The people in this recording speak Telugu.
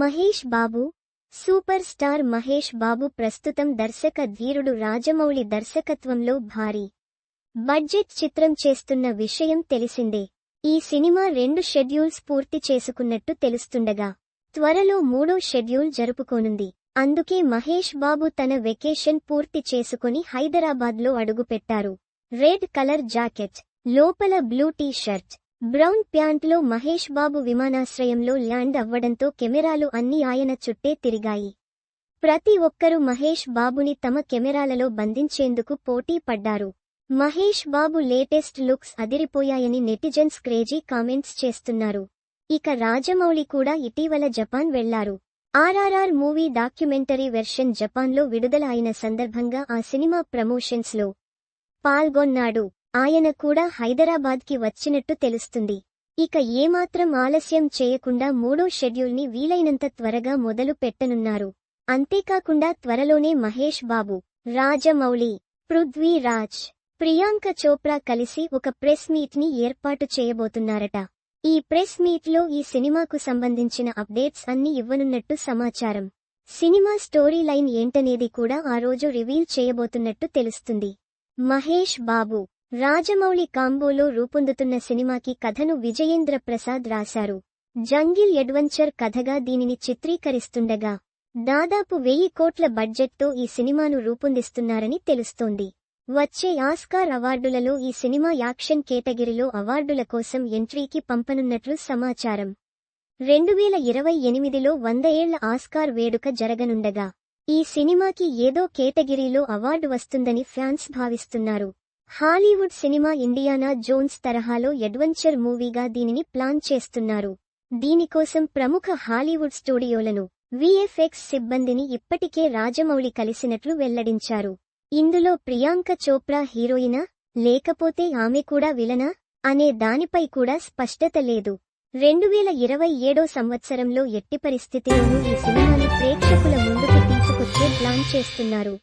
మహేష్ బాబు సూపర్ స్టార్ మహేష్ బాబు ప్రస్తుతం దర్శక ధీరుడు రాజమౌళి దర్శకత్వంలో భారీ బడ్జెట్ చిత్రం చేస్తున్న విషయం తెలిసిందే. ఈ సినిమా రెండు షెడ్యూల్స్ పూర్తి చేసుకున్నట్టు తెలుస్తుండగా త్వరలో మూడో షెడ్యూల్ జరుపుకోనుంది. అందుకే మహేష్ బాబు తన వెకేషన్ పూర్తి చేసుకుని హైదరాబాద్లో అడుగుపెట్టారు. రెడ్ కలర్ జాకెట్ లోపల బ్లూ టీ షర్ట్ బ్రౌన్ ప్యాంట్లో మహేష్ బాబు విమానాశ్రయంలో ల్యాండ్ అవ్వడంతో కెమెరాలు అన్ని ఆయన చుట్టే తిరిగాయి. ప్రతి ఒక్కరూ మహేష్ బాబుని తమ కెమెరాలలో బంధించేందుకు పోటీ పడ్డారు. మహేష్ బాబు లేటెస్ట్ లుక్స్ అదిరిపోయాయని నెటిజన్స్ క్రేజీ కామెంట్స్ చేస్తున్నారు. ఇక రాజమౌళి కూడా ఇటీవల జపాన్ వెళ్ళారు. ఆర్ఆర్ఆర్ మూవీ డాక్యుమెంటరీ వెర్షన్ జపాన్లో విడుదల అయిన సందర్భంగా ఆ సినిమా ప్రమోషన్స్లో పాల్గొన్నాడు. ఆయన కూడా హైదరాబాద్కి వచ్చినట్టు తెలుస్తుంది. ఇక ఏమాత్రం ఆలస్యం చేయకుండా మూడో షెడ్యూల్ని వీలైనంత త్వరగా మొదలు పెట్టనున్నారు. అంతేకాకుండా త్వరలోనే మహేష్ బాబు రాజమౌళి పృథ్వీరాజ్ ప్రియాంక చోప్రా కలిసి ఒక ప్రెస్ మీట్ని ఏర్పాటు చేయబోతున్నారట. ఈ ప్రెస్ మీట్లో ఈ సినిమాకు సంబంధించిన అప్డేట్స్ అన్ని ఇవ్వనున్నట్టు సమాచారం. సినిమా స్టోరీ లైన్ ఏంటనేది కూడా ఆ రోజు రివీల్ చేయబోతున్నట్టు తెలుస్తుంది. మహేష్ బాబు రాజమౌళి కాంబోలో రూపొందుతున్న సినిమాకి కథను విజయేంద్ర ప్రసాద్ రాశారు. జంగిల్ అడ్వెంచర్ కథగా దీనిని చిత్రీకరిస్తుండగా దాదాపు వెయ్యి కోట్ల బడ్జెట్తో ఈ సినిమాను రూపొందిస్తున్నారని తెలుస్తోంది. వచ్చే ఆస్కార్ అవార్డులలో ఈ సినిమా యాక్షన్ కేటగిరీలో అవార్డుల కోసం ఎంట్రీకి పంపనున్నట్లు సమాచారం. రెండువేల ఇరవై ఎనిమిదిలో వంద ఏళ్ళ ఆస్కార్ వేడుక జరగనుండగా ఈ సినిమాకి ఏదో కేటగిరీలో అవార్డు వస్తుందని ఫ్యాన్స్ భావిస్తున్నారు. హాలీవుడ్ సినిమా ఇండియానా జోన్స్ తరహాలో అడ్వెంచర్ మూవీగా దీనిని ప్లాన్ చేస్తున్నారు. దీనికోసం ప్రముఖ హాలీవుడ్ స్టూడియోలను విఎఫ్ఎక్స్ సిబ్బందిని ఇప్పటికే రాజమౌళి కలిసినట్లు వెల్లడించారు. ఇందులో ప్రియాంక చోప్రా హీరోయినా లేకపోతే ఆమె కూడా విలనా? అనే దానిపై కూడా స్పష్టత లేదు. రెండు వేల ఇరవై ఏడో సంవత్సరంలో ఎట్టి పరిస్థితిలోనూ ఈ సినిమాని ప్రేక్షకుల ముందుకు తీసుకొచ్చే ప్లాన్ చేస్తున్నారు.